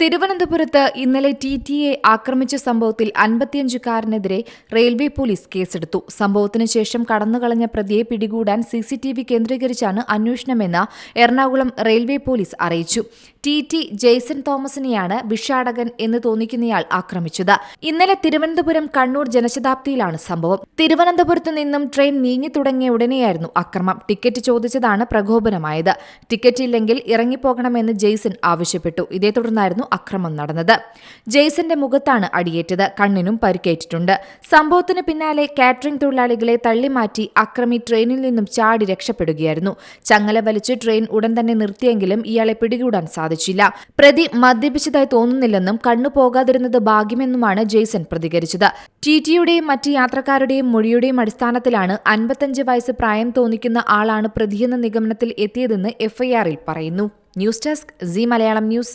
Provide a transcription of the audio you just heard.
തിരുവനന്തപുരത്ത് ഇന്നലെ T T A ആക്രമിച്ച സംഭവത്തിൽ അൻപത്തിയഞ്ചുകാരനെതിരെ റെയിൽവേ പോലീസ് കേസെടുത്തു. സംഭവത്തിന് ശേഷം കടന്നുകളഞ്ഞ പ്രതിയെ പിടികൂടാൻ സി സി ടി വി കേന്ദ്രീകരിച്ചാണ് അന്വേഷണമെന്ന് എറണാകുളം റെയിൽവേ പോലീസ് അറിയിച്ചു. ടി ടി ജെയ്സൺ തോമസിനെയാണ് വിഷാടകൻ എന്ന് തോന്നിക്കുന്നയാൾ ആക്രമിച്ചത്. ഇന്നലെ തിരുവനന്തപുരം കണ്ണൂർ ജനശതാബ്ദിയിലാണ് സംഭവം. തിരുവനന്തപുരത്തു നിന്നും ട്രെയിൻ നീങ്ങി തുടങ്ങിയ ഉടനെയായിരുന്നു അക്രമം. ടിക്കറ്റ് ചോദിച്ചതാണ് പ്രകോപനമായത്. ടിക്കറ്റ് ഇല്ലെങ്കിൽ ഇറങ്ങിപ്പോകണമെന്ന് ജെയ്സൺ ആവശ്യപ്പെട്ടു. ഇതേ തുടർന്നായിരുന്നു അക്രമം നടന്നത്. ജെയ്സന്റെ മുഖത്താണ് അടിയേറ്റത്. കണ്ണിനും പരിക്കേറ്റിട്ടുണ്ട്. സംഭവത്തിന് പിന്നാലെ കാറ്ററിംഗ് തൊഴിലാളികളെ തള്ളിമാറ്റി അക്രമി ട്രെയിനിൽ നിന്നും ചാടി രക്ഷപ്പെടുകയായിരുന്നു. ചങ്ങല വലിച്ച് ട്രെയിൻ ഉടൻ തന്നെ നിർത്തിയെങ്കിലും ഇയാളെ പിടികൂടാൻ സാധിച്ചില്ല. പ്രതി മദ്യപിച്ചതായി തോന്നുന്നില്ലെന്നും കണ്ണു പോകാതിരുന്നത് ഭാഗ്യമെന്നുമാണ് ജെയ്സൺ പ്രതികരിച്ചത്. ടി ടിയുടെയും മറ്റ് യാത്രക്കാരുടെയും മൊഴിയുടെയും അടിസ്ഥാനത്തിലാണ് അൻപത്തഞ്ച് വയസ്സ് പ്രായം തോന്നിക്കുന്ന ആളാണ് പ്രതിയെന്ന നിഗമനത്തിൽ എത്തിയതെന്ന് എഫ്ഐആറിൽ പറയുന്നു. News desk C Malayalam news.